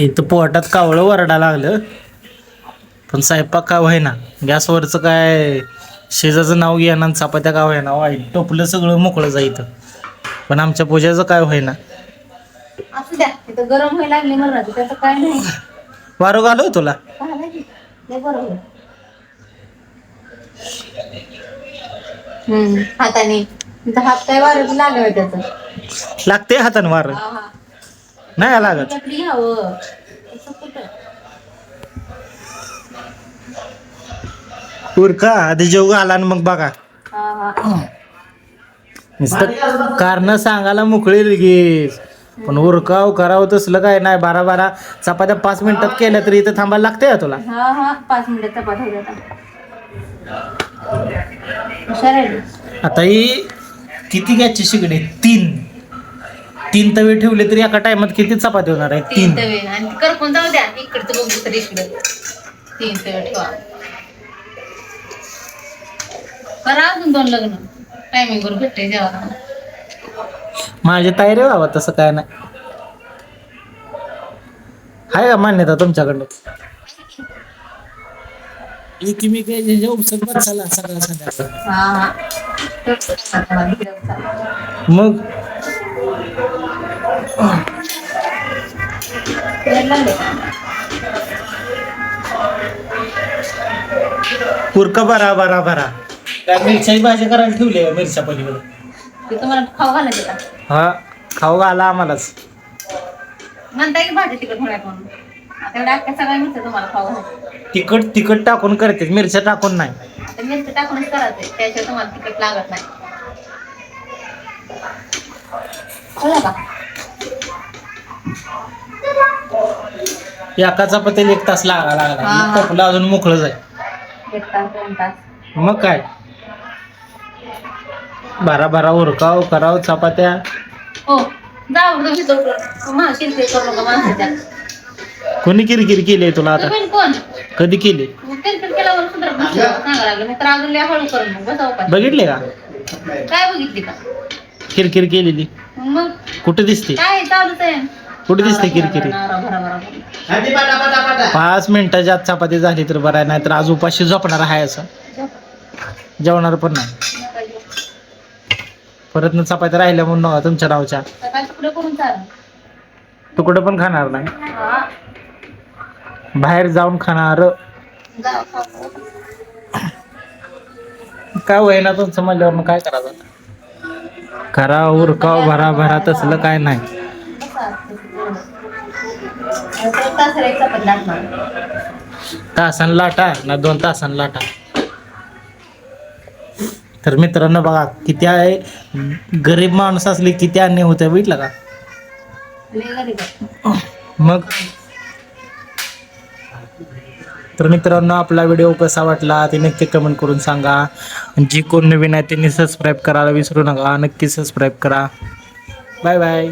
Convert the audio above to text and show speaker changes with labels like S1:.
S1: इथं पोटात कावळं वरडा लागलं. पण स्वयंपाक का व्हायना गॅसवरचं काय शेजाचं नाव घ्या आणि चपात्या का व्हायना वाईट टोपलं सगळं मोकळं जायचं पण आमच्या पूजाचं काय व्हायना
S2: असू द्या. तिथं गरम व्हायला लागली मला त्याचं काय नाही.
S1: वारं तुला?
S2: घालायची. लय बरं होईल. हम्म. हाताने. हात काय वारं लागलं त्याचं.
S1: लागते हातानं वारं.
S2: हा, हा.
S1: नाही लागत
S2: कुठं?
S1: उरका आधी जेव घाला आणि मग बघा.
S2: हा हा.
S1: नुसतं कारण सांगायला मोकळी लगेच पण उरकाव करावं तसलं काय नाही बारा बारा चपात्या पाच मिनिटात केल्या तरी इथं थांबायला लागते का तुला?
S2: हा हा. पाच मिनिटात चपात होत आता हुशार आहे रे.
S1: आता ही किती गॅसची शिगडी? तीन. तीन तवे ठेवले तरी एका टायमात किती चपाती होणार आहे
S2: तीन
S1: तीन.
S2: तवे आणि करपून जाऊ द्या. इकडचं बघू इकडे तीन तवे ठेवा. करा अजून दोन लग्न. टायमिंग वर भेटते जेव्हा
S1: माझी तयारी बाबा तसं काय नाही. आहे का मान्यता तुमच्याकडनं? एकमेकांच्या सगळं
S2: हा हा.
S1: मग. पुरका भरा भरा भरा काय मिरच्याची भाजी करायला ठेवली आहे मिरच्या पलीकडे.
S2: ते तुम्हाला खाऊ घालायचे का?
S1: हा खाऊ घाला आम्हालाच.
S2: म्हणताय की भाजी तिकट होणार म्हणून. आता एवढ्या अख्ख्या सगळ्या मिरच्या तुम्हाला खाऊ घालायचे
S1: तिखट तिखट टाकून करते मिरच्या टाकून नाही.
S2: आता मिरची टाकूनच करायचे त्याशिवाय तुम्हाला तिकट लागत नाही. का
S1: एका चपातीला एक तास लागा लागला
S2: हा.
S1: टोपलं अजून मोकळं जाय
S2: एक तास दोन तास.
S1: मग काय? बारा बारा उरकाव कराव चपात्या.
S2: हो जा बरं तुम्ही तो मला किरकिर करू नका माणसाच्या
S1: कोणी किरकिर केली तुला आता?
S2: तुम्ही कोण?
S1: कधी केली?
S2: मग किरकिर केल्यावर सुद्धा बसलं सांगा लागलं. मी तर अजून लय हळू करून मग बसावं काय
S1: बघितले का?
S2: काय बघितली का?
S1: किरकिर केलेली.
S2: मग
S1: कुठे दिसते?
S2: काय चालूच आहे
S1: कुठे दिसते किरकिरी?
S2: भरा भरा भरा
S1: पाच मिनिटाच्या आत चपाती झाली तर बरं आहे नाही तर आज उपाशी झोपणार आहे असं. जेवणार पण नाही. परत न चपात्या राहिल्या म्हणून तुमच्या नावच्या.
S2: तुकडे करून चाल.
S1: तुकडं पण खाणार नाही.
S2: हा.
S1: बाहेर जाऊन खाणार.
S2: जा खाऊ.
S1: काय होईना तुमचं म्हणल्यावर मग काय करायचं? करा उरकाव भरा भरा तसलं काय नाही. तासान लाटा ना दोन तासान लाटा तर मित्रांनो बघा किती आहे गरीब माणूस असले किती अन्य होते बघितलं का. मग तर मित्रांनो आपला व्हिडिओ कसा वाटला ते नक्की कमेंट करून सांगा. जी कोण नवीन आहे त्यांनी सबस्क्राईब करायला विसरू नका. नक्की सबस्क्राईब करा. Bye bye